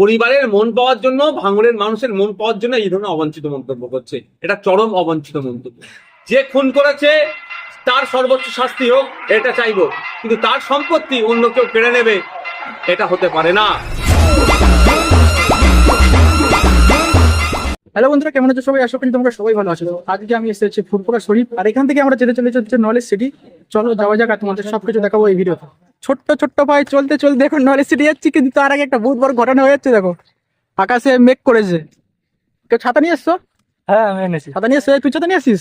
পরিবারের মন পাওয়ার জন্য ভাঙড়ের মানুষের মন পাওয়ার জন্য এই ধরনের অবাঞ্ছিত মন্তব্য করছে। এটা চরম অবাঞ্ছিত মন্তব্য। যে খুন করেছে, তার সর্বোচ্চ শাস্তি হোক, এটা চাইব। কিন্তু তার সম্পত্তি অন্য কেউ কেড়ে নেবে, এটা হতে পারে না। হ্যালো বন্ধুরা, কেমন আছো সবাই? আশা করি তোমরা সবাই ভালো আছো। আজকে আমি এসে হচ্ছে ফুরপুরা শরীফ। আর এখান থেকে আমরা যেতে চলে হচ্ছে নলেজ সিটি। চলো যাওয়া যাক আর তোমাদের সবকিছু দেখাবো এই ভিডিওতে। ছোট্ট ছোট্ট ভাই, চলতে চলতে দেখো নলেজ সিটি যাচ্ছি কিন্তু তার আগে একটা বহুত বড় ঘটনা হয়ে যাচ্ছে দেখো। আকাশে মেঘ করেছে। কেউ ছাতা নিয়ে এসছো? হ্যাঁ আমি এনেছি। ছাতা নিয়ে তুই ছাতা নিয়ে আসিস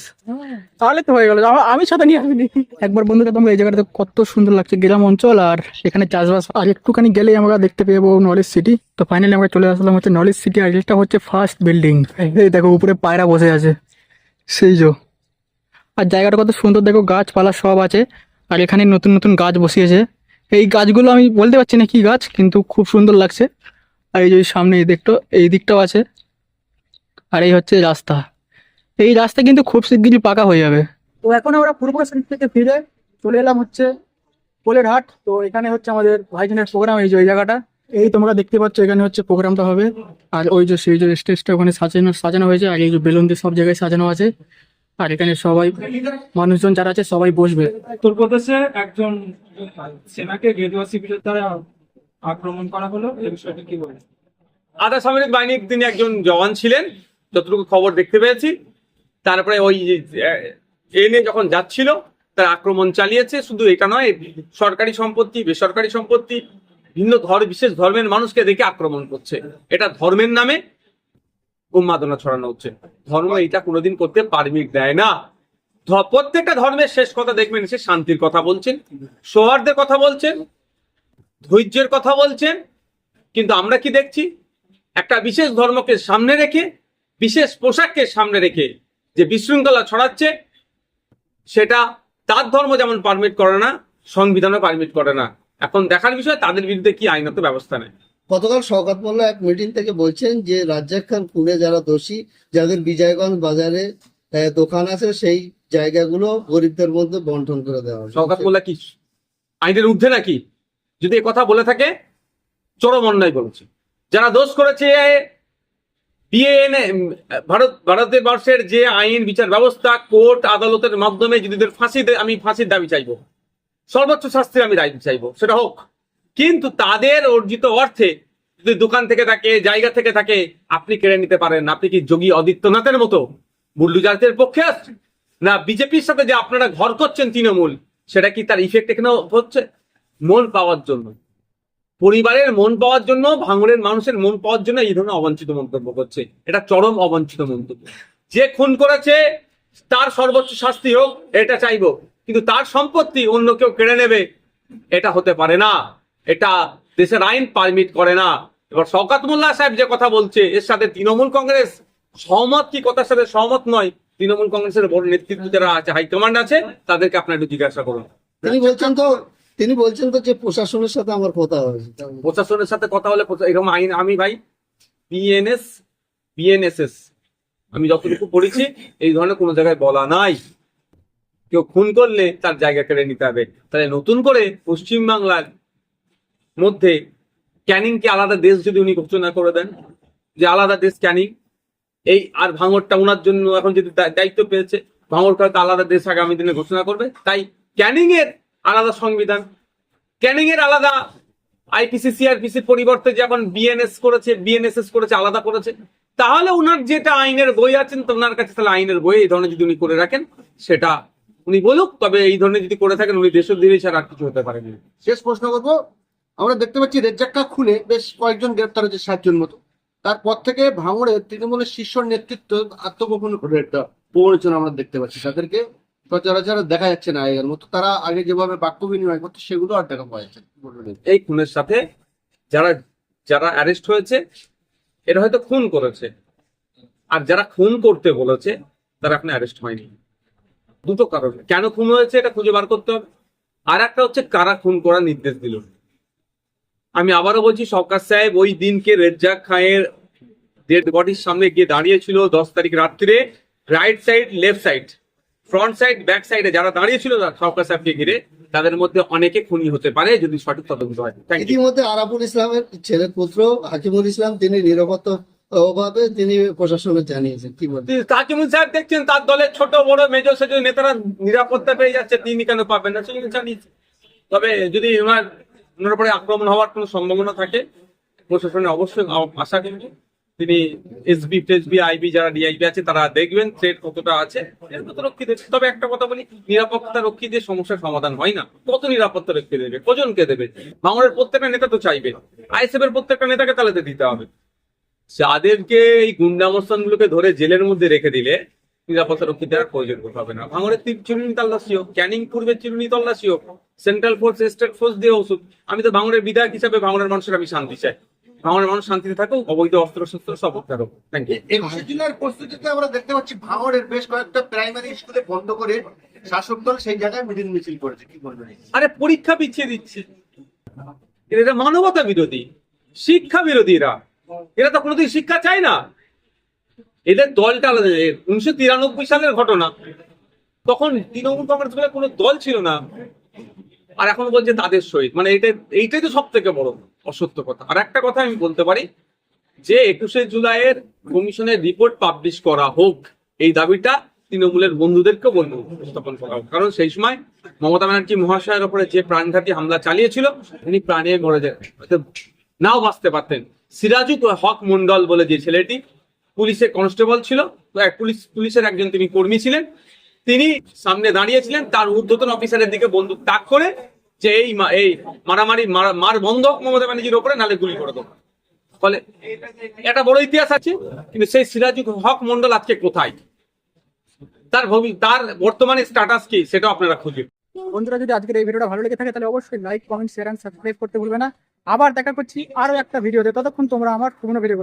তাহলে তো হয়ে গেল। আমি ছাতা নিয়ে আসিনি। একবার বন্ধুরা তোমরা এই জায়গাটাতে কত সুন্দর লাগছে গ্রাম অঞ্চল আর এখানে চাষবাস আর একটুখানি গেলেই আমরা দেখতে পেয়ে নলেজ সিটি তো ফাইনালি আমরা চলে আসলাম হচ্ছে নলেজ সিটি আর এটা হচ্ছে ফার্স্ট বিল্ডিং এই দেখো উপরে পায়রা বসে আছে। সেই যো। আর জায়গাটা কত সুন্দর দেখো গাছপালা সব আছে। আর এখানে নতুন নতুন গাছ বসিয়েছে। এই গাছগুলো আমি বলতে পারছি না কি গাছ কিন্তু খুব সুন্দর লাগছে। আর এই যে সামনে এই দিকটা এই দিকটাও আছে। আর এই হচ্ছে রাস্তা। এই রাস্তা কিন্তু খুব শিগগিরই পাকা হয়ে যাবে। তো এখন আমরা পূর্ব সাইড থেকে ফিরে চলে এলাম হচ্ছে পোলের হাট তো এখানে হচ্ছে আমাদের ভাইজানের প্রোগ্রাম এই যে ওই জায়গাটা। এই তোমরা দেখতে পাচ্ছ এখানে হচ্ছে প্রোগ্রামটা হবে। আর ওই যে সেই যে স্টেজটা ওখানে সাজানো সাজানো হয়েছে। আর এই যে বেলুন দিয়ে সব জায়গায় সাজানো আছে। আর এখানে সবাই মানুষজন যারা আছে সবাই বসবে। উত্তরপ্রদেশে একজন সেনাকে গেরুয়া শিবিরের দ্বারা আক্রমণ করা হলো। এই বিষয়টা কি বলে? আধা সামরিক বাহিনীর তিনি একজন জওয়ান ছিলেন। যতটুকু খবর দেখতে পেয়েছি, তারপরে ওই এনে যখন যাচ্ছিল, তার আক্রমণ চালিয়েছে। শুধু এটা নয়, সরকারি সম্পত্তি, বেসরকারি সম্পত্তি, ভিন্ন ধর, বিশেষ ধর্মের মানুষকে দেখে আক্রমণ করছে। এটা ধর্মের নামে উন্মাদনা ছড়ানো হচ্ছে। ধর্ম এটা কোনোদিন করতে পারমিট দেয় না। প্রত্যেকটা ধর্মের শেষ কথা দেখবেন, সে শান্তির কথা বলছেন সৌহার্দের কথা বলছেন, ধৈর্যের কথা বলছেন। কিন্তু আমরা কি দেখছি? একটা বিশেষ ধর্মকে সামনে রেখে বিশেষ পোশাককে সামনে রেখে যে বিশৃঙ্খলা ছড়াচ্ছে সেটা তার ধর্ম যেমন পারমিট করে না সংবিধানও পারমিট করে না। এখন দেখার বিষয় তাদের বিরুদ্ধে কি আইনত ব্যবস্থা নেয় গতকাল শওকত মোল্লা এক মিটিং থেকে বলছেন যে রাজ্জাক খান খুনে যারা দোষী যাদের বিজয়গঞ্জ বাজারে দোকান আছে সেই জায়গাগুলো গরিবদের মধ্যে বন্টন করে দেওয়া হবে সৌকাত মোল্লা কি আইনের ঊর্ধ্বে নাকি? যদি কথা বলে থাকে চরম অন্যায় বলেছে। যারা দোষ করেছে বিএনএ ভারত ভারতের বর্ষের যে আইন, বিচার ব্যবস্থা, কোর্ট, আদালতের মাধ্যমে যদি ফাঁসি দেয় আমি ফাঁসির দাবি চাইব। সর্বোচ্চ শাস্তির আমি দাবি চাইব, সেটা হোক। কিন্তু তাদের অর্জিত অর্থে যদি দোকান থেকে থাকে, জায়গা থেকে থাকে, আপনি কেড়ে নিতে পারেন। আপনি কি যোগী আদিত্যনাথের মতো বুল্লুজাতের পক্ষে আসছেন না, বিজেপির সাথে যে আপনারা ঘর করছেন তৃণমূল, সেটা কি তার ইফেক্ট এখানে হচ্ছে? মন পাওয়ার জন্য। পরিবারের মন পাওয়ার জন্য ভাঙড়ের মানুষের মন পাওয়ার জন্য এই ধরনের অবাঞ্ছিত মন্তব্য করছে। এটা চরম অবাঞ্ছিত মন্তব্য। যে খুন করেছে, তার সর্বোচ্চ শাস্তি হোক, এটা চাইব। কিন্তু তার সম্পত্তি অন্য কেউ কেড়ে নেবে, এটা হতে পারে না। এটা দেশের আইন পারমিট করে না। এবার শওকাত মোল্লা সাহেব যে কথা বলছে, এর সাথে তৃণমূল কংগ্রেস সহমত কি? কথার সাথে সহমত নয়। তৃণমূল কংগ্রেসের বড় নেতৃত্ব যারা আছে, হাইকমান্ড আছে, তাদেরকে আপনার একটু জিজ্ঞাসা করুন। তিনি বলছেন তো তিনি বলছেন তো যে প্রশাসনের সাথে আমার কথা হয়েছে প্রশাসনের সাথে কথা হলে এরকম আইন আমি ভাই বিএনএস বিএনএসএস আমি যতটুকু পড়েছি, এই ধরনের কোনো জায়গায় বলা নাই। কেউ খুন করলে তার জায়গা কেড়ে নিতে হবে। তাহলে নতুন করে পশ্চিম বাংলার মধ্যে ক্যানিংকে আলাদা দেশ যদি উনি ঘোষণা করে দেন, যে আলাদা দেশ ক্যানিং, এই আর ভাঙরটা ওনার জন্য এখন যদি দায়িত্ব পেয়েছে হয়তো আলাদা দেশ আগামী দিনে ঘোষণা করবে, তাই ক্যানিং এর আলাদা সংবিধান। এর আলাদা আইপিসি সিআরপিসির পরিবর্তে যে এখন বিএনএস করেছে বিএনএসএস করেছে, আলাদা করেছে, তাহলে উনার যেটা আইনের বই আছেন ওনার কাছে তাহলে আইনের বই এই ধরনের যদি উনি করে রাখেন, সেটা উনি বলুক, তবে এই ধরনের যদি করে থাকেন, উনি দেশদ্রোহী ছাড়া আর কিছু হতে পারেন। শেষ প্রশ্ন করব। আমরা দেখতে পাচ্ছি রেজ্জাক্কা খুনে বেশ কয়েকজন গ্রেপ্তার হয়েছে, সাতজন মতো। তারপর থেকে ভাঙড়ে তৃণমূলের শীর্ষ নেতৃত্ব আত্মগোপন প্রবণচনা আমরা দেখতে পাচ্ছি তাদেরকে। সচরাচর দেখা যাচ্ছে না আগের মতো, তারা আগে যেভাবে বাক্য বিনিময় করতো, সেগুলো আর দেখা পাওয়া যাচ্ছে? এই খুনের সাথে যারা যারা অ্যারেস্ট হয়েছে এটা হয়তো খুন করেছে। আর যারা খুন করতে বলেছে, তারা এখন অ্যারেস্ট হয়নি। দুটো কারণ। কেন খুন হয়েছে এটা খুঁজে বার করতে হবে। আর একটা হচ্ছে কারা খুন করার নির্দেশ দিল। আমি আবারও বলছি, সরকার সাহেব ওই দিনকে রেজ্জাক খাঁয়ের ডেড বডির সামনে গিয়ে দাঁড়িয়েছিল দশ তারিখ রাত্রিরে right side left side front side back সাইডে যারা দাঁড়িয়েছিল সরকার সাহেবকে ঘিরে তাদের মধ্যে অনেকে খুনি হতে পারে যদি সঠিক তদন্ত হয়। ইতিমধ্যে আরাফুল ইসলামের ছেলে পুত্র হাকিমুল ইসলাম তিনি নিরাপত্তা অভাবে তিনি প্রশাসনে জানিয়েছেন। কি বলবেন? তাকিমুল সাহেব দেখছেন তার দলের ছোট বড় মেজর সেজর নেতারা নিরাপত্তা পেয়ে যাচ্ছে তিনি কেন পাবেন না? সেগুলো জানিয়েছে। তবে যদি ওনার ওনার উপরে আক্রমণ হওয়ার কোনো সম্ভাবনা থাকে প্রশাসনে অবশ্যই আশা করছি তিনি এসবি টেসবি আইবি যারা ডিআইবি আছে, তারা দেখবেন থ্রেট কতটা আছে মতো রক্ষী দেবে। তবে একটা কথা বলি, নিরাপত্তা রক্ষী দিয়ে সমস্যার সমাধান হয় না। কত নিরাপত্তা রক্ষী দেবে? কজনকে দেবে? ভাঙড়ের প্রত্যেকটা নেতা তো চাইবে আইএসএফ এর প্রত্যেকটা নেতাকে তাহলে দিতে হবে। যাদেরকে এই গুন্ডামস্তান গুলোকে ধরে জেলের মধ্যে রেখে দিলে নিরাপত্তা রক্ষী দেওয়ার প্রয়োজন হবে না। ভাঙড়ের তীর চিরুনি তল্লাশি হোক, ক্যানিং পূর্বের চিরুনি তল্লাশি হোক সেন্ট্রাল ফোর্স স্টেট ফোর্স দিয়ে ওষুধ। আমি তো ভাঙড়ের বিধায়ক হিসাবে ভাঙড়ের মানুষের আমি শান্তি চাই। ভাঙড়ের মানুষ শান্তিতে থাকুক অবৈধ অস্ত্র শস্ত্র সব উদ্ধার হোক। থ্যাংক ইউ একুশে জুলাইয়ের প্রস্তুতিতে আমরা দেখতে পাচ্ছি ভাঙড়ের বেশ কয়েকটা প্রাইমারি স্কুলে বন্ধ করে শাসক দল সেই জায়গায় মিটিং মিছিল করেছে। কি বলবেন আরে পরীক্ষা পিছিয়ে দিচ্ছে। এরা মানবতা বিরোধী শিক্ষা বিরোধী এরা এরা তো কোনোদিন শিক্ষা চায় না। এদের দলটা আলাদা। উনিশশো তিরানব্বই সালের ঘটনা। তখন তৃণমূল কংগ্রেস বলে কোনো দল ছিল না। আর এখন বলছে তাদের সহিত। মানে এটা এইটাই তো সব থেকে বড় অসত্য কথা। আর একটা কথা আমি বলতে পারি, যে একুশে জুলাইয়ের কমিশনের রিপোর্ট পাবলিশ করা হোক, এই দাবিটা তৃণমূলের বন্ধুদেরকেও বলব, উপস্থাপন করা হোক। কারণ সেই সময় মমতা ব্যানার্জি মহাশয়ের ওপরে যে প্রাণঘাতী হামলা চালিয়েছিল, তিনি প্রাণে মরে যায় নাও বাঁচতে পারতেন। সিরাজুল হক মন্ডল বলে যে ছেলেটি পুলিশের কনস্টেবল ছিল পুলিশ পুলিশের একজন তিনি কর্মী ছিলেন। তিনি সামনে দাঁড়িয়েছিলেন, তার ঊর্ধ্বতন অফিসারের দিকে বন্দুক তাক করে যে এই এই মারামারি, মার বন্ধ মমতা ব্যানার্জির ওপরে, নালে গুলি করে দেবো। ফলে একটা বড় ইতিহাস আছে, কিন্তু সেই সিরাজুল হক মন্ডল আজকে কোথায়? তার ভবি তার বর্তমানে স্ট্যাটাস কি সেটা আপনারা খুঁজুন বন্ধুরা, যদি আজকের এই ভিডিওটা ভালো লেগে থাকে, তাহলে অবশ্যই like comment share and subscribe করতে ভুলবে না। আবার দেখা করছি আরও একটা ভিডিওতে। ততক্ষণ তোমরা আমার পুরোনো ভিডিওগুলো